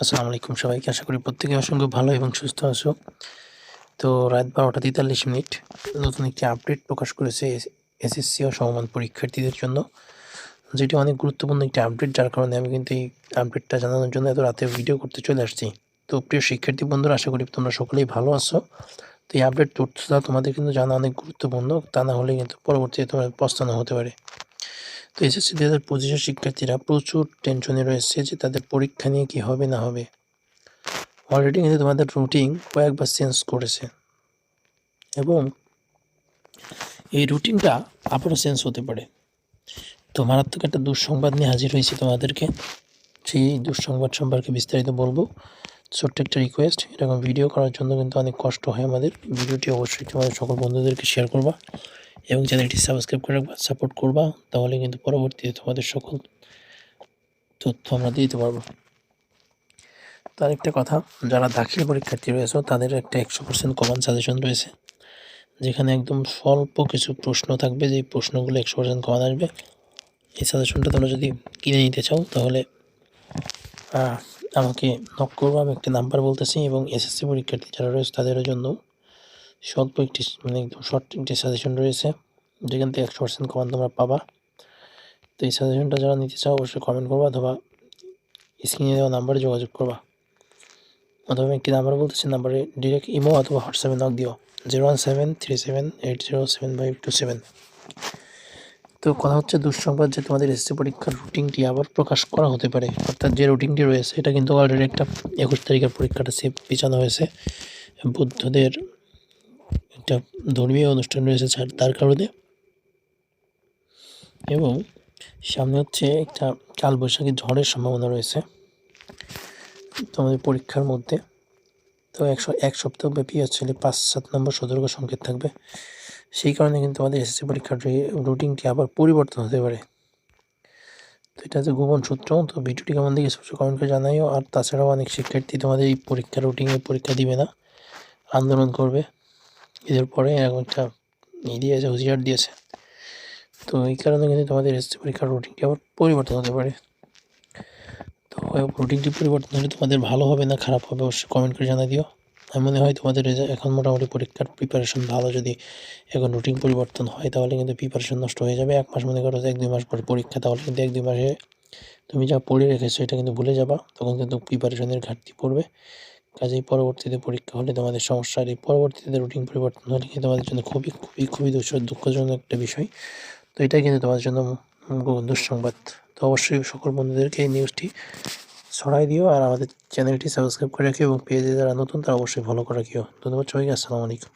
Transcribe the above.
আসসালামু আলাইকুম সবাইকে। আশা করি প্রত্যেকে অসংখ্য ভালো এবং সুস্থ আছো। তো রাত বারোটা তেতাল্লিশ মিনিট। নতুন একটি আপডেট প্রকাশ করেছে এসএসসি ও সমমান পরীক্ষার্থীদের জন্য। যেটি অনেক গুরুত্বপূর্ণ একটি আপডেট, যার কারণে আমি কিন্তু এই আপডেটটা জানানোর জন্য এত রাতে ভিডিও করতে চলে আসছি। তো প্রিয় শিক্ষার্থী বন্ধুরা, আশা করি তোমরা সকলেই ভালো আছো। তো এই আপডেট তথ্যটা তোমাদের কিন্তু জানা অনেক গুরুত্বপূর্ণ, তা না হলে কিন্তু পরবর্তীতে তোমার পস্তানো হতে পারে। তো এসএসসি দু হাজার পঁচিশের শিক্ষার্থীরা প্রচুর টেনশনে রয়েছে যে তাদের পরীক্ষা নিয়ে কী হবে, না হবে। অলরেডি কিন্তু তোমাদের রুটিন কয়েকবার চেঞ্জ করেছে। এবং এই রুটিনটা আবারও চেঞ্জ হতে পারে। তো মারাত্মক একটা দুঃসংবাদ নিয়ে হাজির হয়েছি তোমাদেরকে। সেই দুঃসংবাদ সম্পর্কে বিস্তারিত বলব। ছোট্ট একটা রিকোয়েস্ট এরকম ভিডিও করার জন্য কিন্তু অনেক কষ্ট হয় আমাদের। ভিডিওটি অবশ্যই তোমাদের সকল বন্ধুদেরকে শেয়ার করবা। এবং চ্যানেলটি সাবস্ক্রাইব করে রাখবা সাপোর্ট করবা, তাহলে কিন্তু পরবর্তীতে তোমাদের সকল তথ্য আমরা দিতে পারব। তার একটা কথা, যারা দাখিল পরীক্ষার্থী রয়েছে, তাদের একটা একশো পার্সেন্ট কমন সাজেশন রয়েছে, যেখানে একদম স্বল্প কিছু প্রশ্ন থাকবে যে প্রশ্নগুলো একশো পার্সেন্ট কমন আসবে। এই সাজেশনটা তোমরা যদি কিনে নিতে চাও, তাহলে আমাকে নক করব, আমি একটা নাম্বার বলতেছি, এবং এসএসসি পরীক্ষার্থী যারা রয়েছে, তাদের জন্য স্বল্প একটি মানে একদম শর্ট একটি সাজেশন রয়েছে, যেখান থেকে একশো পার্সেন্ট কমান তোমরা পাবা। তো এই সাজেশনটা যারা নিতে চাও, অবশ্যই কমেন্ট করবা অথবা স্ক্রিনে দেওয়া নাম্বারে যোগাযোগ করবা। অথবা একটি নাম্বার বলতেছি নাম্বারে ডিরেক্ট ইমো অথবা হোয়াটসঅ্যাপে নক দিও। Zero one seven three seven eight zero seven five two seven তো কথা হচ্ছে দুঃসংবাদ যে তোমাদের এসএসসি পরীক্ষার রুটিনটি আবার প্রকাশ করা হতে পারে। অর্থাৎ যে রুটিনটি রয়েছে, এটা কিন্তু অলরেডি একটা একুশ তারিখের পরীক্ষাটা সে পিছানো হয়েছে। বুদ্ধদের একটা ধর্মীয় অনুষ্ঠান রয়েছে তার কারণে। এবং সামনে হচ্ছে একটা কালবৈশাখী ঝড়ের সম্ভাবনা রয়েছে। তোমাদের পরীক্ষার মধ্যে। তো একশো, এক সপ্তাহ ব্যাপী হচ্ছে পাঁচ, সাত নম্বর সতর্ক সংকেত থাকবে। সেই কারণে কিন্তু আমাদের এসএসসি পরীক্ষার রুটিনটি আবার পরিবর্তন হতে পারে। তো এটা হচ্ছে গোপন সূত্র। তো ভিডিওটি কেমন দেখে সবসময় কমেন্ট করে জানাইও। আর তাছাড়াও অনেক শিক্ষার্থী তোমাদের এই পরীক্ষার রুটিনে পরীক্ষা দিবে না। আন্দোলন করবে। এদের পরে এরকম একটা ই দিয়েছে, হুঁশিয়ার দিয়েছে। তো এই কারণে কিন্তু তোমাদের এসএসসি পরীক্ষার রুটিনটি আবার পরিবর্তন হতে পারে। তো রুটিনটি পরিবর্তন হলে তোমাদের ভালো হবে না খারাপ হবে অবশ্যই কমেন্ট করে জানা দিও। আমি মনে হয় তোমাদের এখন মোটামুটি পরীক্ষার প্রিপারেশন ভালো যদি এখন রুটিন পরিবর্তন হয় তাহলে কিন্তু প্রিপারেশন নষ্ট হয়ে যাবে। এক মাস মনে করো এক দুই মাস পরে পরীক্ষা, তাহলে কিন্তু এক দুই মাসে তুমি যা পড়ে রেখেছো এটা কিন্তু ভুলে যাবা। তখন কিন্তু প্রিপারেশনের ঘাটতি পড়বে। কাজেই পরবর্তীতে পরীক্ষা হলে তোমাদের সমস্যা আর এই পরবর্তীতে রুটিন পরিবর্তন হলে কিন্তু তোমাদের জন্য খুবই খুবই খুবই দুঃখজনক একটা বিষয়। তো এটাই কিন্তু তোমাদের জন্য দুঃসংবাদ। তো অবশ্যই সকল বন্ধুদেরকে এই নিউজটি ছড়াই দিও আর আমাদের চ্যানেলটি সাবস্ক্রাইব করে রাখিও এবং পেজে যারা নতুন তারা অবশ্যই ফলো করে রাখিও। ধন্যবাদ সবাইকে, আসসালামু আলাইকুম।